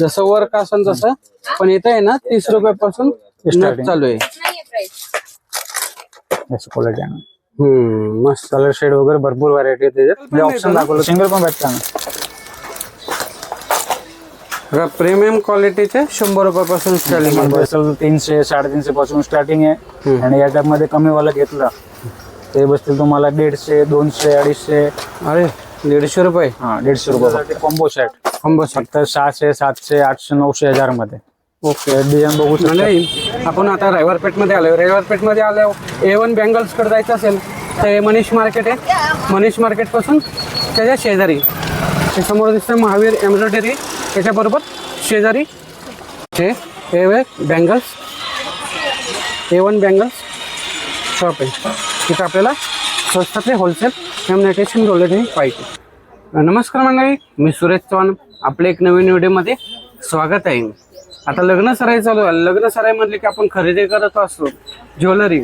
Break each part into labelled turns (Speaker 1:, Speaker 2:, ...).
Speaker 1: जसं वर्क असेल तसं पण इथं आहे ना तीस रुपयापासून नथ चालू आहे.
Speaker 2: याची क्वालिटी आहे
Speaker 1: हम्म मस्त.
Speaker 2: कलर शेड वगैरे भरपूर व्हरायटी आहे त्याच्यात. ऑप्शन दाखवलं. सिंगल पण भेटतं ना.
Speaker 1: प्रीमियम क्वालिटीचे शंभर रुपयापासून स्टार्टिंग
Speaker 2: तीनशे साडेतीनशे पासून स्टार्टिंग आहे. आणि या टाइपमध्ये कमी वाला घेतलं. ते बसतील तुम्हाला दीडशे दोनशे अडीचशे.
Speaker 1: अरे दीडशे रुपये.
Speaker 2: हा दीडशे रुपये कॉम्बो सेट
Speaker 1: कंबो सेट
Speaker 2: फक्त सहाशे सातशे आठशे नऊशे हजारमध्ये
Speaker 1: ओके
Speaker 2: डिझाईन बघू शकता.
Speaker 1: नाही आपण आता रविवारपेठमध्ये आलोय रविवारपेठमध्ये आलो ए वन बँगल्सकडे जायचं असेल तर हे मनीष मार्केट आहे. मनीष मार्केटपासून त्याच्या शेजारी ते समोर दिसतं महावीर एम्ब्रॉयडरी त्याच्याबरोबर शेजारी हे A one bangles A one bangles shop आहे. तिथं आपल्याला स्वस्तातले होलसेल एम्युनिटेशन ज्वेलरी पाहिजे. नमस्कार मंडळी मी सुरेश चव्हाण. आपल्या एक नवीन व्हिडिओमध्ये स्वागत आहे आता लग्न सराई चालू आहे. लग्न सराई म्हटले की आपण खरेदी करत असतो? ज्वेलरी.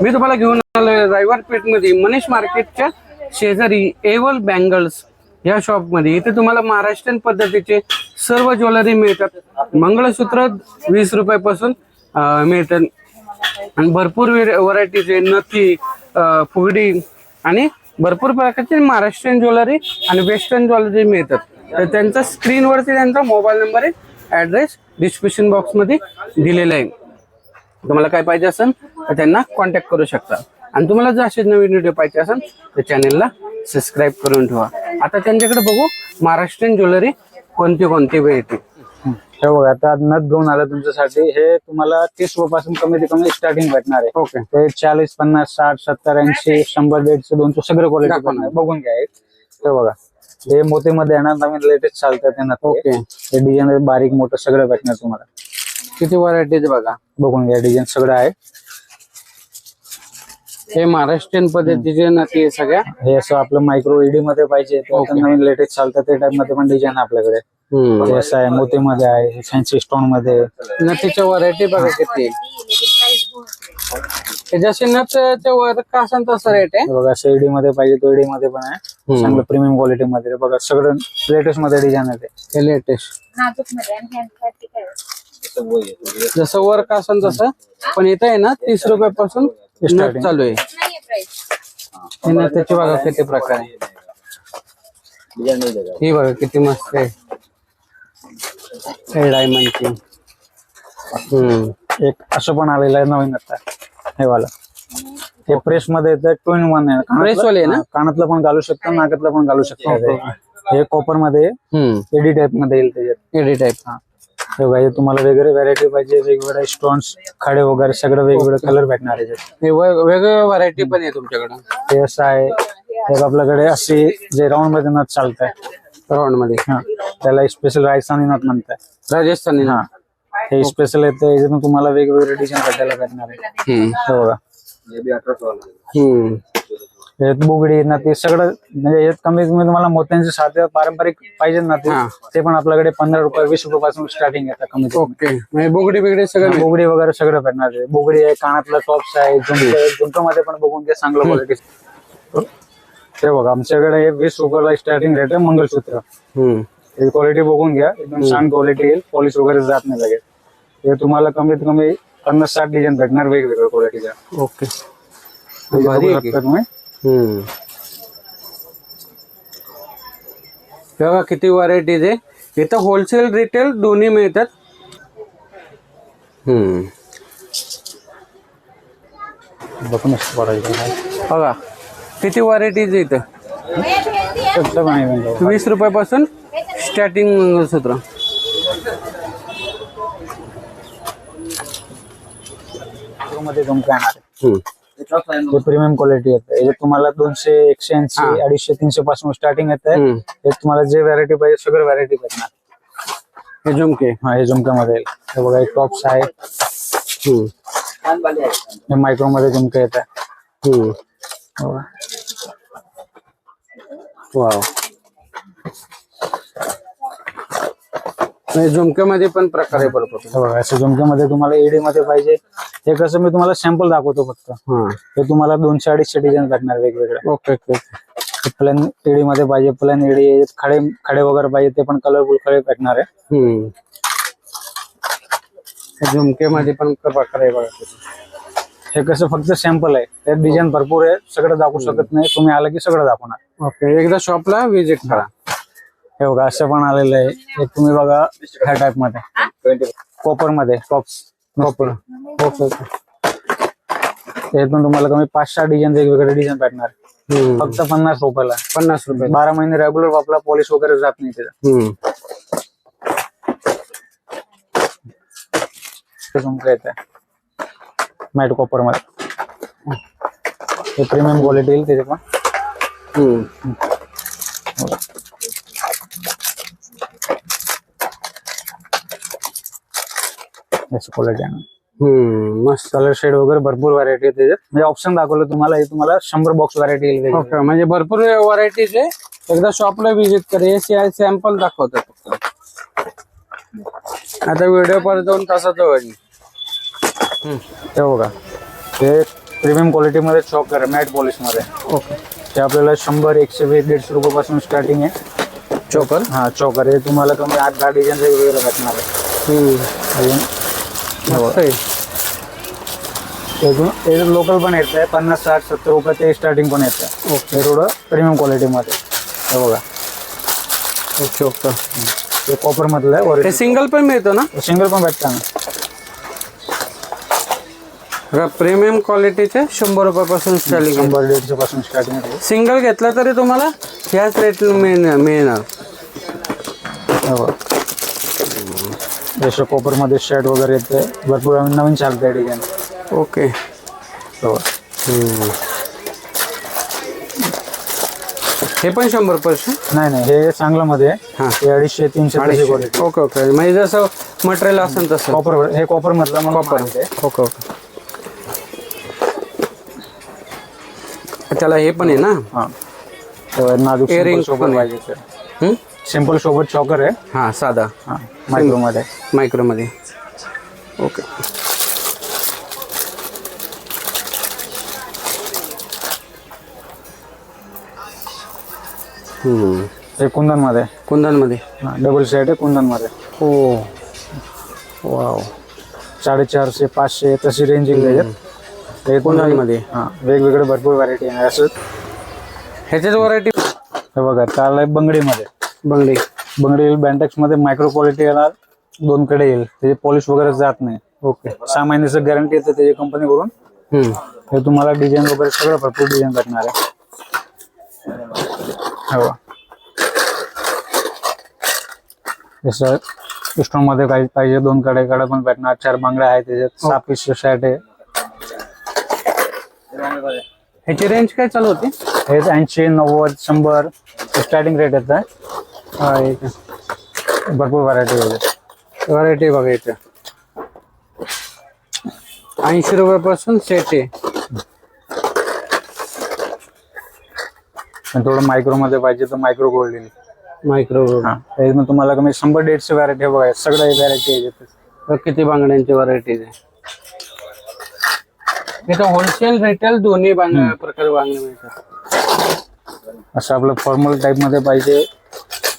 Speaker 1: मी तुम्हाला घेऊन आलो रविवार पेठमध्ये मनीष मार्केटच्या शेजारी एवल बँगल्स या शॉपमध्ये इथे तुम्हाला महाराष्ट्रीयन पद्धतीचे सर्व ज्वेलरी मिळतात. मंगळसूत्र वीस रुपयापासून मिळतात आणि भरपूर व्हरायटीचे नथी फुगडी आणि भरपूर प्रकारचे महाराष्ट्रीयन ज्वेलरी आणि वेस्टर्न ज्वेलरी मिळतात. तर त्यांचा स्क्रीनवरती त्यांचा मोबाईल नंबर आहे ॲड्रेस डिस्क्रिप्शन बॉक्समध्ये दिलेला आहे. तुम्हाला काय पाहिजे असेल तर त्यांना कॉन्टॅक्ट करू शकता. आणि तुम्हाला जर असे नवीन व्हिडिओ पाहिजे असेल तर चॅनेलला सबस्क्राईब करून ठेवा. आता त्यांच्याकडे बघू महाराष्ट्रीयन ज्वेलरी कोणती कोणती मिळते
Speaker 2: हे बघा आता नथ घेऊन आलं तुमच्यासाठी. हे तुम्हाला तीस रुपयापासून कमी ते कमी स्टार्टिंग भेटणार आहे.
Speaker 1: ओके
Speaker 2: ते चाळीस पन्नास साठ सत्तर ऐंशी शंभर दीडशे दोनशे सगळे क्वालिटी पण आहे. बघून घ्या एक. हे बघा हे मोतीमध्ये येणार नवीन लेटेस्ट चालतात ते नथ.
Speaker 1: ओके
Speaker 2: हे डिझाईन बारीक मोठं सगळं भेटणार तुम्हाला.
Speaker 1: किती व्हरायटीज बघा.
Speaker 2: बघून घ्या डिझाईन सगळं आहे.
Speaker 1: हे महाराष्ट्रीयन पद्धतीचे नथी आहे सगळ्या.
Speaker 2: हे असं आपलं मायक्रो ईडी मध्ये पाहिजे. नवीन लेटेस्ट चालतात ते टाइपमध्ये पण डिझाईन आपल्याकडे.
Speaker 1: हम्म.
Speaker 2: हे असं आहे मोतीमध्ये आहे फॅन्सी स्टोनमध्ये.
Speaker 1: नथीच्या व्हरायटी बघा किती. हे जसे नथचे वर्क असेल तसं रेट आहे?
Speaker 2: हे बघा ईडी मध्ये पाहिजे तो ईडी मध्ये पण आहे. चांगलं प्रीमियम क्वालिटी मध्ये. बघा सगळं लेटेस्टमध्ये डिझाईन आहे ते.
Speaker 1: हे
Speaker 3: लेटेस्टमध्ये
Speaker 1: जसं वर्क असेल तसं पण इथं आहे ना तीस रुपयापासून नथ चालू आहे. हे नथीचे बघा किती प्रकार. आहे ही बघा किती मस्त आहे. हे डायमंडची हम्म.
Speaker 2: एक असं पण आलेलं आहे नवीन आता. हे वाला. हे प्रेस मध्ये येतं टू इन वन आहे. कानातलं-
Speaker 1: Press वाले आहे ना?
Speaker 2: हा, कानातलं पण घालू शकतो नाकातलं पण घालू शकतो. हे. हे कॉपरमध्ये
Speaker 1: हम्म.
Speaker 2: एडी टाइपमध्ये येईल त्याच्यात.
Speaker 1: एडी टाईप
Speaker 2: हे. बघा हे तुम्हाला वेगळे व्हरायटी पाहिजे वेगवेगळे स्टोन्स खडे वगैरे सगळं वेगवेगळे कलर भेटणार आहे.
Speaker 1: हे वे- वेगवेगळ्या व्हरायटी पण आहे तुमच्याकडं.
Speaker 2: हे असं आहे. एक आपल्याकडे असे जे राऊंडमध्ये नथ चालतंय.
Speaker 1: राऊंडमध्ये
Speaker 2: हा. त्याला स्पेशल राजस्थानी नथ म्हणतात.
Speaker 1: राजस्थानी
Speaker 2: हा. हे स्पेशल येतं याच्यातून तुम्हाला वेगवेगळे डिझाईन भेटायला भेटणार आहे.
Speaker 1: हम्म.
Speaker 2: हे बघा.
Speaker 1: हम्म.
Speaker 2: बुगडी ना ते सगळं म्हणजे यात कमीत कमी तुम्हाला मोत्यांचे साधे पारंपरिक पाहिजे ना ते.
Speaker 1: हा.
Speaker 2: ते पण आपल्याकडे पंधरा रुपये वीस रुपयापासून स्टार्टिंग येतात कमीत कमी.
Speaker 1: ओके. म्हणजे बोगडी बिगडी सगळं
Speaker 2: बुगडी वगैरे सगळं भेटणार आहे. बुगडी आहे कानातलं टॉप्स आहे झुमके मध्ये पण बघून घ्या चांगलं क्वालिटी बघा आमच्याकडे हे वीस रुपयाला स्टार्टिंग रेट आहे
Speaker 1: हम्म.
Speaker 2: ही क्वालिटी बघून घ्या एकदम छान क्वालिटी येईल पॉलिश वगैरे जात नाही लगेच. हे तुम्हाला कमीत कमी पन्नास साठ डिझाईन भेटणार वेगवेगळ्या क्वालिटीच्या
Speaker 1: ओके. भारी आहे की.
Speaker 2: तुम्ही.
Speaker 1: हम्म. बघा किती व्हरायटीज आहे इथं होलसेल रिटेल दोन्ही मिळतात. हम्म.
Speaker 2: बघून पडायचं
Speaker 1: बघा. किती व्हरायटीज आहे इथं?
Speaker 2: आहे.
Speaker 1: वीस रुपयापासून स्टार्टिंग मंगळसूत्र
Speaker 2: आहे. हे प्रीमियम क्वालिटी येते. तुम्हाला दोनशे एकशे ऐंशी अडीचशे तीनशे पासून स्टार्टिंग येते.
Speaker 1: हम्म.
Speaker 2: हे तुम्हाला जे व्हरायटी पाहिजे सगळं व्हरायटी भेटणार.
Speaker 1: हे झुमके.
Speaker 2: हा हे झुमक्यामध्ये. हे बघा एक टॉप्स आहे. हे मायक्रो मध्ये झुमके येत आहे
Speaker 1: वाव म्हणजे झुमक्यामध्ये पण प्रकार आहे बरोबर
Speaker 2: बघा असं झुमक्यामध्ये तुम्हाला एडी मध्ये पाहिजे. हे कसं मी तुम्हाला सॅम्पल दाखवतो फक्त.
Speaker 1: हा.
Speaker 2: हे तुम्हाला दोनशे अडीचशे डिझाईन भेटणार वेगवेगळे.
Speaker 1: ओके ओके
Speaker 2: प्लेन एडी मध्ये पाहिजे प्लेन एडी खडे खडे वगैरे पाहिजे ते पण कलरफुल खडे भेटणार आहे.
Speaker 1: हम्म. झुमकेमध्ये पण प्रकार आहे बघा.
Speaker 2: हे कसं फक्त सॅम्पल आहे. त्यात डिझाईन भरपूर आहे. सगळं दाखवू शकत नाही. तुम्ही आलं की सगळं दाखवणार.
Speaker 1: ओके. एकदा शॉपला व्हिजिट करा.
Speaker 2: हे. बघा असं पण आलेलं आहे. एक तुम्ही बघा ह्या टाइपमध्ये. कॉपरमध्ये टॉप्स
Speaker 1: ओके ओके
Speaker 2: यातून तुम्हाला कमी पाच सहा डिझाईन वेगवेगळे डिझाईन भेटणार. फक्त पन्नास रुपयाला.
Speaker 1: पन्नास रुपये.
Speaker 2: बारा महिने रेग्युलर वापरा पॉलिश वगैरे जात नाही त्याचं तुमचं येतं मॅट कॉपरमध्ये हे प्रीमियम क्वालिटी येईल त्याचे पण
Speaker 1: हम्म.
Speaker 2: याची क्वालिटी आहे
Speaker 1: हम्म. मस्त
Speaker 2: कलर शेड वगैरे भरपूर व्हरायटी आहे त्याच्यात. म्हणजे ऑप्शन दाखवलं तुम्हाला हे तुम्हाला शंभर बॉक्स व्हरायटी येईल.
Speaker 1: ओके म्हणजे भरपूर व्हरायटीज आहे. एकदा शॉपला व्हिजिट करा. हे सॅम्पल दाखवतात फक्त. आता व्हिडिओ परत दोन तासाचा होईल.
Speaker 2: हे बघा हे प्रीमियम क्वालिटी मध्ये चॉकर आहे मॅट पॉलिश मध्ये.
Speaker 1: ओके
Speaker 2: ते आपल्याला शंभर एकशे वीस दीडशे रुपयापासून स्टार्टिंग आहे.
Speaker 1: चोकर
Speaker 2: हा चॉकर हे तुम्हाला कमी आठ दहा डिझाईन वेगवेगळे भेटणार आहे. अजून? हे
Speaker 1: आहे.
Speaker 2: अजून हे लोकल पण येत आहे पन्नास साठ सत्तर रुपये ते स्टार्टिंग पण येत आहे.
Speaker 1: ओके
Speaker 2: थोडं प्रीमियम क्वालिटी मध्ये. हे बघा.
Speaker 1: ओके ओके
Speaker 2: हे कॉपर मधलं आहे
Speaker 1: हे सिंगल पण मिळतो ना?
Speaker 2: सिंगल पण भेटतं ना.
Speaker 1: प्रीमियम क्वालिटीचे शंभर रुपयापासून स्टार्टिंग
Speaker 2: शंभर दीडशे पासून स्टार्टिंग आहे.
Speaker 1: सिंगल घेतला तरी तुम्हाला ह्याच रेट मिळणार मिळणार.
Speaker 2: हे बघा. जसं कॉपरमध्ये शर्ट वगैरे येते. भरपूर नवीन चालतंय डिझाईन
Speaker 1: ओके हे पण शंभर पर्सेंट
Speaker 2: नाही नाही हे चांगलं मध्ये आहे.
Speaker 1: हा.
Speaker 2: हे अडीचशे तीनशे तशी क्वालिटी
Speaker 1: ओके ओके म्हणजे जसं मटेरियल असेल तसं.
Speaker 2: कॉपर हे कॉपर मधलं म्हणून. महाग आहे.
Speaker 1: ओके ओके त्याला हे पण आहे ना?
Speaker 2: हा. तर नाजूक
Speaker 1: Earring
Speaker 2: सिंपल
Speaker 1: पण
Speaker 2: सोबत
Speaker 1: आहे.
Speaker 2: पाहिजे
Speaker 1: हम्म?
Speaker 2: सिंपल सोबत चॉकर आहे.
Speaker 1: हा साधा.
Speaker 2: हा मायक्रो मध्ये
Speaker 1: मायक्रोमध्ये ओके हम्म.
Speaker 2: हे कुंदनमध्ये
Speaker 1: कुंदनमध्ये
Speaker 2: डबल सेट आहे कुंदनमध्ये
Speaker 1: हो. वाव
Speaker 2: साडेचारशे पाचशे तशी रेंज येईल त्याच्यात हे
Speaker 1: कुंदनमध्ये
Speaker 2: हा वेगवेगळे भरपूर व्हरायटी आहे. असं
Speaker 1: ह्याच्याच व्हरायटी
Speaker 2: हे बघा काल आहे बंगडीमध्ये.
Speaker 1: बंगडी.
Speaker 2: बंगडी येईल बँटेक्समध्ये मायक्रो क्वालिटी येणार दोन कडे येईल. त्याची पॉलिश वगैरे जात नाही.
Speaker 1: ओके
Speaker 2: सहा महिन्याचं गॅरंटी येते त्याची कंपनी कडून
Speaker 1: हम्म.
Speaker 2: हे तुम्हाला डिझाईन वगैरे सगळं भरपूर डिझाईन भेटणार आहे. हे. जसं स्टोनमध्ये काही पाहिजे दोन कडे कडे पण भेटणार. चार बांगड्या आहेत त्याच्यात. सहा पीस शर्ट आहे.
Speaker 1: ह्याची रेंज काय चालू होती?
Speaker 2: हे ऐंशी नव्वद शंभर. स्टार्टिंग रेट येत आहे.
Speaker 1: हा एक
Speaker 2: भरपूर व्हरायटी आहे.
Speaker 1: व्हरायटी बघा इथं. ऐंशी रुपयापासून सेट. आहे
Speaker 2: पण थोडं मायक्रो मध्ये पाहिजे तर मायक्रो गोल्ड येईल.
Speaker 1: मायक्रो
Speaker 2: हा हे मग तुम्हाला कमी शंभर दीडशे व्हरायटी बघा सगळं व्हरायटी आहे.
Speaker 1: किती बांगड्यांची व्हरायटीज आहे? इथं होलसेल रिटेल दोन्ही बांग प्रकार बांगड्या मिळतात.
Speaker 2: असं आपलं फॉर्मल टाईपमध्ये पाहिजे.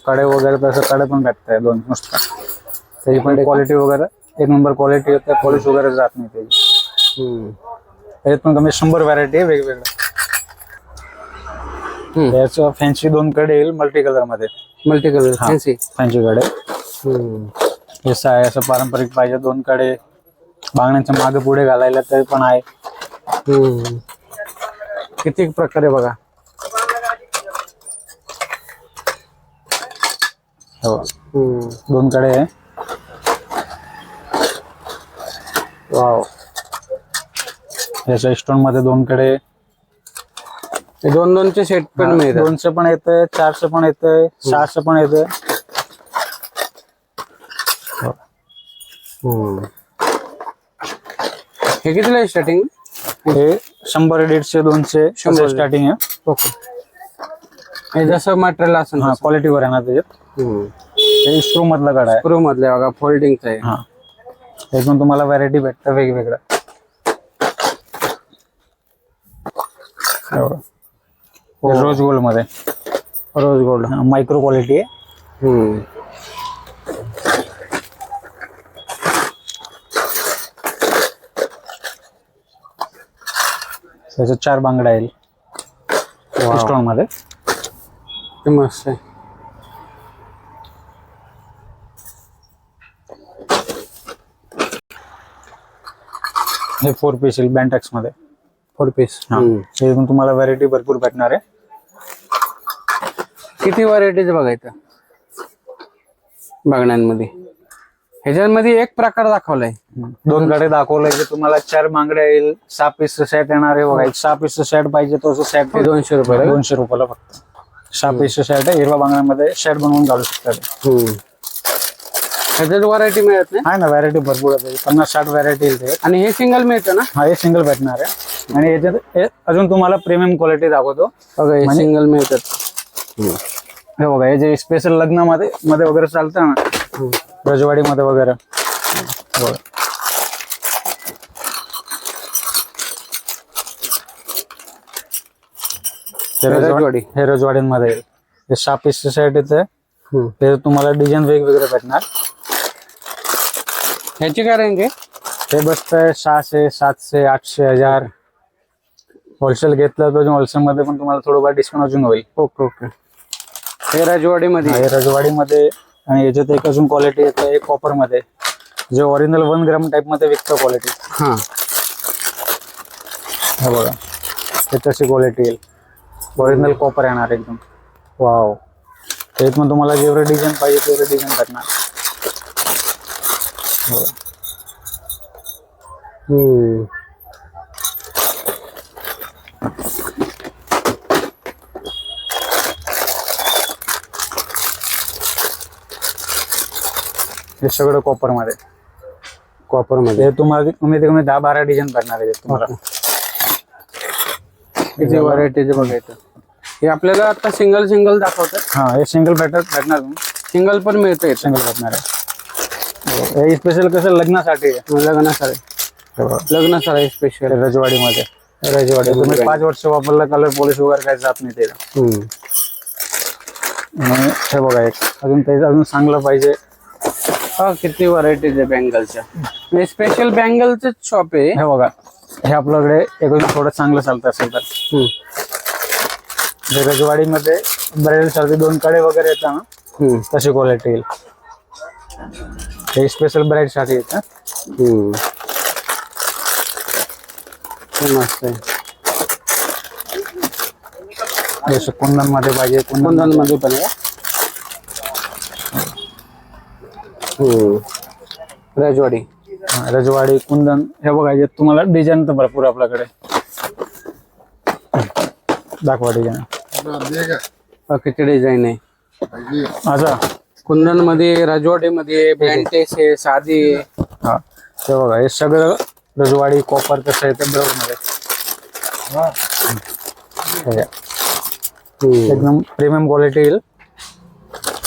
Speaker 2: कडे वगैरे तसं कडे पण भेटत आहे दोन नुसतं. त्याची पण क्वालिटी वगैरे एक नंबर क्वालिटी येते पॉलिश वगैरे जात नाही त्याची. त्याच्यात पण कमी शंभर व्हरायटी आहे वेगवेगळ्या.
Speaker 1: हम्म.
Speaker 2: त्याचं फॅन्सी दोन कडे येईल मल्टी कलरमध्ये.
Speaker 1: मल्टी कलर फॅन्सी
Speaker 2: फॅन्सी कडे. जसं आहे असं पारंपरिक पाहिजे दोन कडे. बांगड्यांच्या मागे पुढे घालायला तरी पण आहे.
Speaker 1: हम्म. किती प्रकारे बघा
Speaker 2: हो.
Speaker 1: हम्म.
Speaker 2: दोन कडे आहे
Speaker 1: वाव
Speaker 2: याच्या स्टोनमध्ये दोन कडे
Speaker 1: हे दोन दोनचे सेट पण मिळतात
Speaker 2: दोनशे पण येतंय चारशे पण येतंय सहाशे पण येतंय
Speaker 1: हम्म. हे कितीला आहे स्टार्टिंग
Speaker 2: हे शंभर दीडशे दोनशे
Speaker 1: शंभर.
Speaker 2: स्टार्टिंग आहे.
Speaker 1: ओके. जसं मटेरियल असेल
Speaker 2: हा क्वालिटीवर आहे ना त्याच्यात. स्क्रू मधला गाडा आहे.
Speaker 1: स्क्रू मधले बघा फोल्डिंगचं आहे.
Speaker 2: हा. त्यातून तुम्हाला व्हरायटी भेटतं वेगवेगळ्या रोज गोल्ड मध्ये.
Speaker 1: रोज गोल्ड
Speaker 2: मायक्रो क्वालिटी आहे. त्याच्यात चार बांगड्या येईल स्टोनमध्ये
Speaker 1: ते मस्त आहे.
Speaker 2: हे फोर पीस येईल बँटॅक्समध्ये.
Speaker 1: फोर पीस
Speaker 2: हे. पण तुम्हाला व्हरायटी भरपूर भेटणार आहे.
Speaker 1: किती व्हरायटीज बघायचं बघण्यांमध्ये ह्याच्यामध्ये एक प्रकार दाखवलाय.
Speaker 2: दोन कडे दाखवलंय की तुम्हाला चार बांगड्या येईल सहा पीस सेट येणार आहे बघा. सहा पीस सेट पाहिजे तो सेट
Speaker 1: दोनशे रुपये
Speaker 2: दोनशे रुपयाला फक्त. सहा पीस सेट आहे हिरवा बांगड्यामध्ये सेट बनवून घालू शकतात.
Speaker 1: ह्याच्यात व्हरायटी मिळत नाही?
Speaker 2: आहे ना व्हरायटी भरपूर आहे. पन्नास साठ व्हरायटी येईल ते.
Speaker 1: आणि हे सिंगल मिळतं ना?
Speaker 2: हा हे सिंगल भेटणार आहे. आणि याच्यात अजून तुम्हाला प्रीमियम क्वालिटी दाखवतो.
Speaker 1: बघा हे
Speaker 2: म्हणजे-
Speaker 1: सिंगल मिळतात.
Speaker 2: हे बघा हे जे स्पेशल लग्नामध्ये मध्ये वगैरे चालतं ना रजवाडीमध्ये वगैरे. हे
Speaker 1: रजवाडी.
Speaker 2: हे रजवाडीमध्ये येईल. हे सहा पीस सेट येते
Speaker 1: हम्म.
Speaker 2: हे तुम्हाला डिझाईन वेगवेगळे भेटणार.
Speaker 1: ह्याची काय रेंज आहे?
Speaker 2: हे बसतंय सहाशे सातशे आठशे हजार. होलसेल घेतलं तर होलसेल मध्ये पण तुम्हाला थोडंफार डिस्काउंट अजून होईल.
Speaker 1: Okay okay. हे राजवाडीमध्ये
Speaker 2: हे रजवाडीमध्ये आणि याच्यात एक अजून क्वालिटी येतं एक कॉपरमध्ये जे ओरिजिनल वन ग्राम टाइपमध्ये विकतं क्वालिटी
Speaker 1: हा.
Speaker 2: हे बघा. हे तशी क्वालिटी येईल. ओरिजिनल कॉपर येणार एकदम. वाव त्याच्यात मग तुम्हाला जेवढे डिझाईन पाहिजे तेवढे डिझाईन भेटणार. हो.
Speaker 1: हम्म.
Speaker 2: हे सगळं
Speaker 1: कॉपरमध्ये. कॉपरमध्ये.
Speaker 2: हे तुम्हाला कमीत कमी दहा बारा डिझाईन भेटणार आहे तुम्हाला.
Speaker 1: किती व्हरायटीचे बघायचं. हे आपल्याला आता सिंगल सिंगल दाखवतात.
Speaker 2: हा हे सिंगल बॅटर भेटणार
Speaker 1: सिंगल पण मिळतं येतं
Speaker 2: सिंगल भेटणार आहे. हे स्पेशल कसं लग्नासाठी आहे?
Speaker 1: लग्नासाठी.
Speaker 2: हे बघा.
Speaker 1: लग्नासाठी स्पेशल
Speaker 2: हे रजवाडीमध्ये. रजवाडी. तुम्ही पाच वर्ष वापरला कलर पॉलिश वगैरे काही जात नाही त्याला हे बघा एक. अजून त्याचं अजून चांगलं पाहिजे.
Speaker 1: किती बँगलच्या स्पेशल बँगलच शॉप आहे
Speaker 2: हे बघा हे आपल्याकडे एक अजून थोडं चांगलं चालतं असेल तर.
Speaker 1: हम्म.
Speaker 2: रजवाडीमध्ये साठी दोन कडे वगैरे येतात ना
Speaker 1: हम्म.
Speaker 2: तशी क्वालिटी येईल. हे स्पेशल ब्राईड साठी येतं
Speaker 1: हम्म. मस्त आहे.
Speaker 2: जसं कुंदन मध्ये पाहिजे कुंदन
Speaker 1: कुंदनमध्ये पण आहे राजवाडी.
Speaker 2: हा, रजवाडी कुंदन हे बघा तुम्हाला डिझाईन तर भरपूर आहे आपल्याकडे. दाखवा डिझाईन
Speaker 1: हा, किती डिझाईन आहे?
Speaker 2: अच्छा.
Speaker 1: कुंदनमध्ये राजवाडी मध्ये बँटेस आहे साधी आहे.
Speaker 2: हा हे बघा हे सगळं रजवाडी कॉपर कसं आहे ते बरोबर मध्ये हे. घ्या. एकदम प्रीमियम क्वालिटी येईल.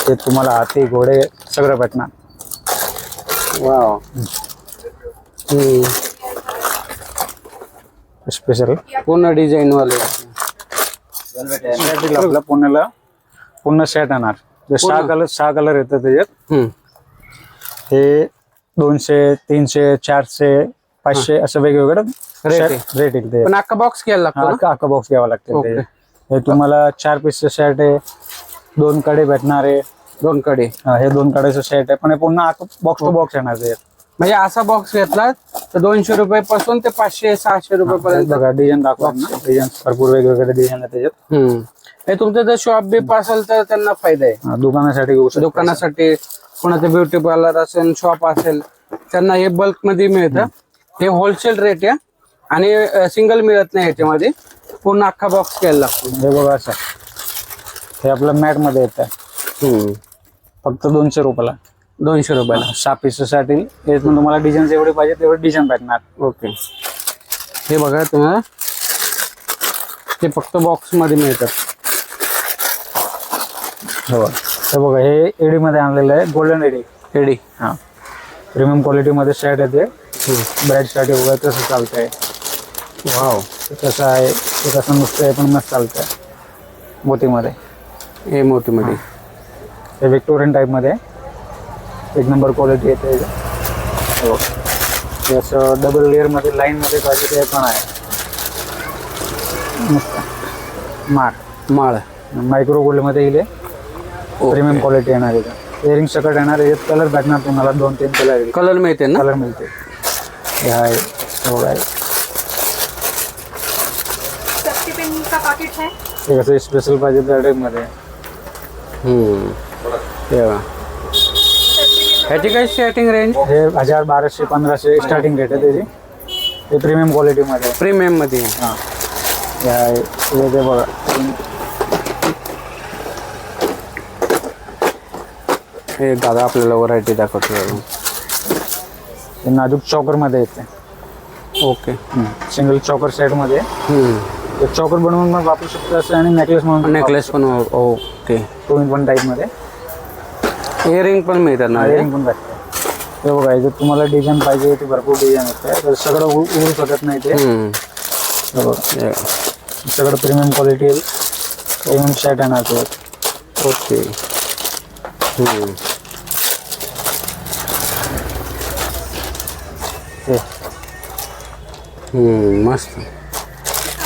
Speaker 2: ते तुम्हाला हाती घोडे सगळं भेटणार.
Speaker 1: वाव हम्म.
Speaker 2: स्पेशल
Speaker 1: पूर्ण डिझाईन वाले.
Speaker 2: आपल्या पुण्याला. पूर्ण सेट येणार. जे सहा कलर सहा कलर येतात त्याच्यात.
Speaker 1: हम्म.
Speaker 2: हे दोनशे तीनशे चारशे पाचशे असं वेगवेगळं
Speaker 1: Rate
Speaker 2: रेट येईल ते.
Speaker 1: पण अख्खा बॉक्स घ्यायला लागतो ना?
Speaker 2: अख्खा बॉक्स घ्यावा लागते
Speaker 1: Okay.
Speaker 2: ते हे तुम्हाला चार पीसचं सेट आहे. दोन कडे भेटणार आहे.
Speaker 1: दोन कडे.
Speaker 2: हा, हे दोन कडेचं सेट आहे. पण हे पुन्हा बॉक्स टू बॉक्स येणार ते
Speaker 1: म्हणजे असा बॉक्स घेतला तर दोनशे रुपये पासून ते पाचशे सहाशे रुपये पर्यंत
Speaker 2: बघा डिझाईन दाखवा. डिझाईन भरपूर वेगवेगळे डिझाईन आहे त्याच्यात.
Speaker 1: हे तुमचं जर शॉप बीप असेल तर त्यांना फायदा आहे.
Speaker 2: दुकानासाठी घेऊ शकतो.
Speaker 1: दुकानासाठी कोणाचं ब्युटी पार्लर असेल शॉप असेल त्यांना हे बल्कमध्ये मिळतं. हे होलसेल रेट आहे. आणि सिंगल मिळत नाही ह्याच्यामध्ये. पूर्ण अख्खा बॉक्स घ्यायला लागतो.
Speaker 2: हे बघा असं. हे आपलं मॅटमध्ये येतं. फक्त दोनशे रुपयाला.
Speaker 1: दोनशे रुपयाला.
Speaker 2: सहा पीससाठी हे तुम्हाला डिझाईन जेवढे पाहिजे तेवढे डिझाईन भेटणार.
Speaker 1: ओके. हे बघा तुम्हाला ते फक्त बॉक्समध्ये मिळतात.
Speaker 2: हे. हे बघा हे एडी मध्ये आणलेलं आहे गोल्डन एडी
Speaker 1: रेडी
Speaker 2: हा. प्रीमियम क्वालिटी मध्ये शर्ट येते. ब्राईटसाठी वगैरे तसं चालतंय.
Speaker 1: वाव
Speaker 2: ते कसं आहे. ते कसं नुसतं आहे पण मस्त चालतंय. मोतीमध्ये.
Speaker 1: हे मोतीमध्ये.
Speaker 2: हे विक्टोरियन टाईपमध्ये आहे. एक नंबर क्वालिटी येते. हो. हे असं डबल लेअरमध्ये लाईनमध्ये पाहिजे ते पण आहे. मस्त. मार
Speaker 1: माळ.
Speaker 2: मायक्रो गोल्डमध्ये येईल प्रीमियम क्वालिटी येणार आहे. इयरिंग सकट येणार आहे. कलर भेटणार तुम्हाला दोन तीन कलर
Speaker 1: कलर मिळते ना?
Speaker 2: कलर मिळते. हे आहे. हे हे.
Speaker 3: है
Speaker 2: हे कसं स्पेशल पाहिजे त्या टाईपमध्ये
Speaker 1: हे बघा. ह्याची काय स्टार्टिंग रेंज
Speaker 2: हे हजार बाराशे पंधराशे स्टार्टिंग रेट आहे त्याची. हे प्रीमियम क्वालिटीमध्ये आहे.
Speaker 1: प्रीमियममध्ये.
Speaker 2: हां. हे ते बघा.
Speaker 1: हे दादा आपल्याला व्हरायटी दाखवतो.
Speaker 2: हे नाजूक चॉकरमध्ये येते.
Speaker 1: ओके
Speaker 2: सिंगल चॉकर सेटमध्ये. एक चॉकर बनवून पण वापरू शकतो असं आणि नेकलेस म्हणून.
Speaker 1: नेकलेस पण ओके
Speaker 2: दोन पण टाईपमध्ये
Speaker 1: इयरिंग पण मिळतात ना
Speaker 2: इयरिंग पण भेटते. हे बघा इथे तुम्हाला डिझाईन पाहिजे ते भरपूर डिझाईन असते. तर सगळं उघडू शकत नाही ते. हे बघा. सगळं प्रीमियम क्वालिटी प्रीमियम शर्ट येणार ते.
Speaker 1: ओके. मस्त.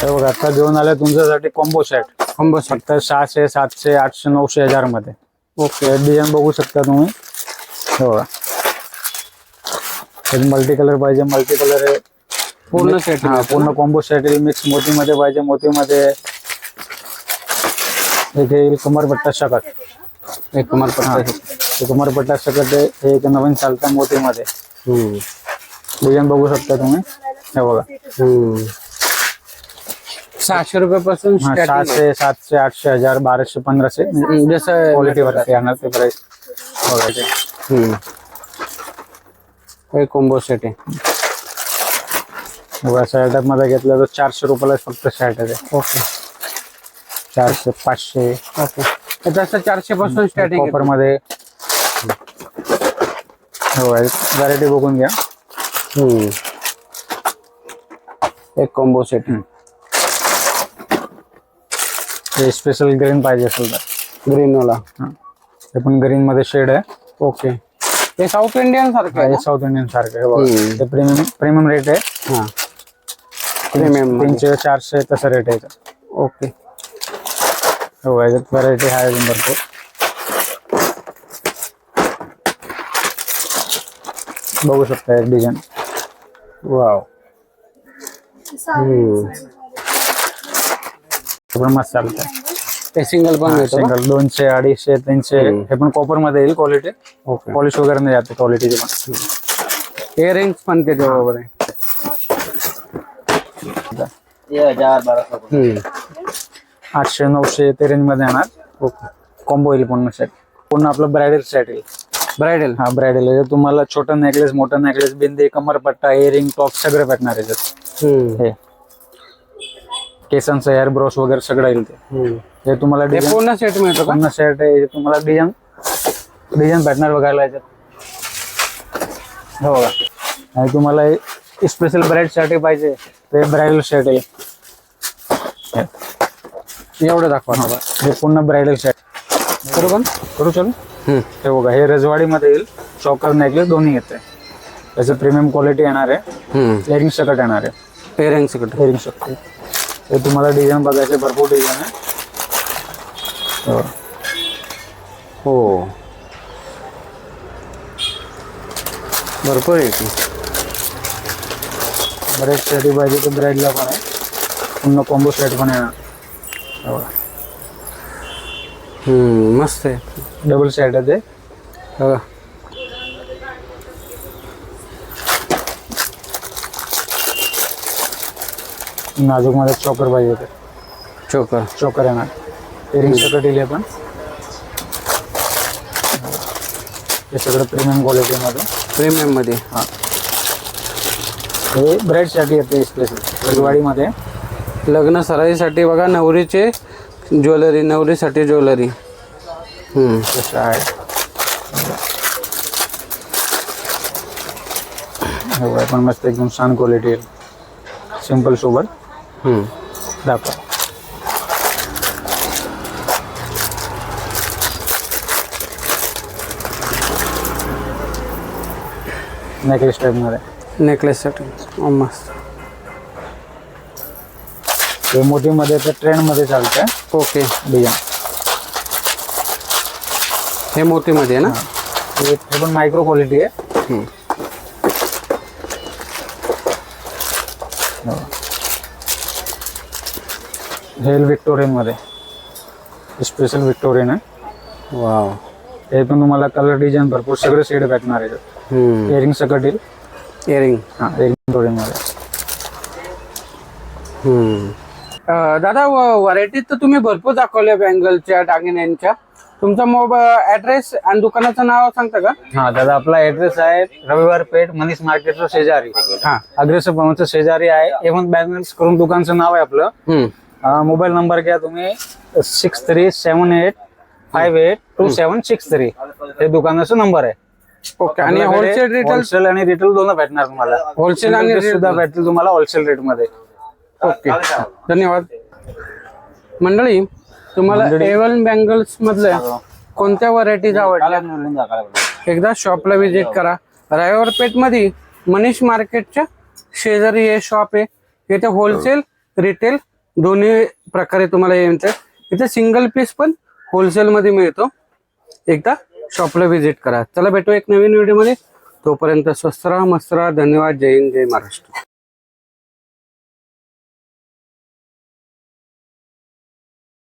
Speaker 2: हे बघा आता घेऊन आलं तुमच्यासाठी कॉम्बो सेट
Speaker 1: कॉम्बो सेट
Speaker 2: फक्त सहाशे सातशे आठशे नऊशे हजारमध्ये.
Speaker 1: ओके
Speaker 2: डिझाईन बघू शकता तुम्ही. हे. बघा मल्टी कलर पाहिजे मल्टी कलर आहे.
Speaker 1: पूर्ण सेट
Speaker 2: हा पूर्ण कॉम्बो सेट येईल मिक्स मोतीमध्ये पाहिजे मोतीमध्ये. एक येईल कमरपट्टा शकट
Speaker 1: एक कमरपट्टा
Speaker 2: कमरपट्टा शकट आहे. हे एक नवीन चालतं मोतीमध्ये. डिझाईन बघू शकता तुम्ही. हे बघा.
Speaker 1: सहाशे रुपयापासून.
Speaker 2: सहाशे सातशे आठशे हज़ार बाराशे पंधराशे.
Speaker 1: हम्म, जसं
Speaker 2: क्वालिटीवर येणार ते प्राइस बघायचे
Speaker 1: कॉम्बो सेट आहे.
Speaker 2: बघा शर्ट मध्ये घेतलं तर चारशे रुपयाला फक्त शर्ट आहे
Speaker 1: ओके.
Speaker 2: चारशे पाचशे.
Speaker 1: ओके. चारशे पासून स्टार्टिंग
Speaker 2: कॉपर मध्ये हो व्हरायटी बघून घ्या.
Speaker 1: एक कॉम्बो सेट
Speaker 2: हे स्पेशल ग्रीन पाहिजे असेल तर.
Speaker 1: ग्रीन वाला.
Speaker 2: हा. हे पण ग्रीन मध्ये शेड आहे.
Speaker 1: ओके हे साऊथ इंडियन सारखं आहे
Speaker 2: हे? साऊथ इंडियन सारखं आहे बघा. ते प्रीमियम प्रीमियम रेट आहे.
Speaker 1: हा. प्रीमियम
Speaker 2: तीनशे चारशे तसं रेट आहे इथं.
Speaker 1: ओके
Speaker 2: हो याच्यात व्हरायटी आहे अजून भरपूर. बघू शकता एक डिझाईन
Speaker 1: वाव
Speaker 2: पण मस्त चालतंय
Speaker 1: ते सिंगल पण मिळतो का?
Speaker 2: सिंगल दोनशे अडीचशे तीनशे हे पण कॉपरमध्ये येईल क्वालिटी
Speaker 1: ओके.
Speaker 2: पॉलिश वगैरे नाही जाते क्वालिटीची पण.
Speaker 1: इयरिंग्स पण त्याच्या बरोबर आहे. हम्म.
Speaker 2: आठशे नऊशे ते रेंजमध्ये येणार.
Speaker 1: ओके.
Speaker 2: कॉम्बो येईल पूर्ण सेट पूर्ण आपलं ब्रायडल सेट येईल.
Speaker 1: ब्रायडल
Speaker 2: हा ब्रायडल आहे. तुम्हाला छोटा नेकलेस मोठा नेकलेस बिंदी कमरपट्टा इयरिंग टॉप सगळं भेटणार आहे.
Speaker 1: हम्म.
Speaker 2: हे. केसांचं हेअर ब्रश वगैरे सगळं येईल ते. हे तुम्हाला
Speaker 1: हे पूर्ण सेट मिळतो का?
Speaker 2: पूर्ण सेट आहे. हे तुम्हाला डिझाईन डिझाईन भेटणार बघायला याच्यात हो. बघा आणि तुम्हाला स्पेशल ब्राईडसाठी पाहिजे. ते ब्रायडल सेट आहे. हे.
Speaker 1: एवढं दाखवा
Speaker 2: बघा. हे पूर्ण ब्रायडल सेट
Speaker 1: बरोबर?
Speaker 2: करू चल?
Speaker 1: हम्म.
Speaker 2: हे बघा हे रजवाडीमध्ये येईल. चॉकर नेकलेस दोन्ही येते त्याचं प्रीमियम क्वालिटी येणार आहे.
Speaker 1: हम्म.
Speaker 2: लेअरिंग सकट येणार आहे.
Speaker 1: इयरिंग सकट.
Speaker 2: लेअरिंग सकट. हे तुम्हाला डिझाईन बघायचे भरपूर डिझाईन आहे. हो.
Speaker 1: हो. भरपूर आहे की.
Speaker 2: बरेच साठी पाहिजे तर ब्राईडला पण आहे. पूर्ण कॉम्बो सेट पण येणार हो.
Speaker 1: मस्त आहे.
Speaker 2: डबल सेट आहे ते.
Speaker 1: बघा.
Speaker 2: नाजूकमध्ये चॉकर पाहिजे ते
Speaker 1: चोकर.
Speaker 2: चॉकर येणार. इयरिंग सकट येईल पण. हे सगळं प्रीमियम क्वालिटीमध्ये
Speaker 1: प्रीमियममध्ये.
Speaker 2: हे. ब्राईडसाठी येते स्पेशल रजवाडीमध्ये
Speaker 1: लग्न सराईसाठी बघा नवरीचे ज्वेलरी नवरीसाठी ज्वेलरी. हम्म.
Speaker 2: तसं आहे. पण मस्त एकदम छान क्वालिटी येईल सिंपल सोबत. देखो नेकलेस टाइप मारे
Speaker 1: नेकलेस टाईप मस्त.
Speaker 2: मध्ये ते तर ट्रेंडमध्ये चालते
Speaker 1: ओके
Speaker 2: भैया
Speaker 1: हे मोती मध्ये ना?
Speaker 2: ये पण मायक्रो क्वालिटी आहे.
Speaker 1: हम्म.
Speaker 2: हम्म. हो. हे विक्टोरियनमध्ये. स्पेशल विक्टोरियन आहे.
Speaker 1: वाव
Speaker 2: हे पण तुम्हाला कलर डिझाईन भरपूर सगळे शेड भेटणार आहे
Speaker 1: हम्म.
Speaker 2: इयरिंग सकट येईल
Speaker 1: इयरिंग
Speaker 2: हा
Speaker 1: विक्टोरियनमध्ये. दादा व्हरायटी तर तुम्ही भरपूर दाखवल्या बँगलच्या दागिन्यांच्या. तुमचा मोबाईल ऍड्रेस आणि दुकानाचं नाव सांगता का?
Speaker 2: हा दादा आपला ऍड्रेस आहे रविवार पेठ मनीष मार्केटचं शेजारी.
Speaker 1: हा.
Speaker 2: अग्रेसर भवनचं शेजारी आहे. एवन बँगल्स करून दुकानचं नाव आहे आपलं. मोबाईल नंबर घ्या तुम्ही. Six three seven eight five eight two seven six three. हे दुकानाचा नंबर आहे.
Speaker 1: ओके आणि होलसेल रिटेल
Speaker 2: होलसेल आणि रिटेल दोन भेटणार तुम्हाला.
Speaker 1: Wholesale आणि
Speaker 2: सुद्धा भेटतील तुम्हाला होलसेल रेटमध्ये.
Speaker 1: ओके धन्यवाद. मंडळी तुम्हाला एवन बँगल्स मधल्या कोणत्या व्हरायटीज आवडल्या? एकदा शॉपला व्हिजिट करा. रायवर पेठमध्ये मनीष मार्केटच्या शेजारी हे शॉप आहे. इथे होलसेल रिटेल दोन्ही प्रकारे तुम्हाला यांचं इथे सिंगल पीस पण होलसेल मध्ये मिळतो. एकदा शॉपला व्हिजिट करा. चला भेटू एक नवीन व्हिडिओमध्ये तोपर्यंत स्वस्त राहा मस्त राहा. धन्यवाद. जय हिंद जय महाराष्ट्र.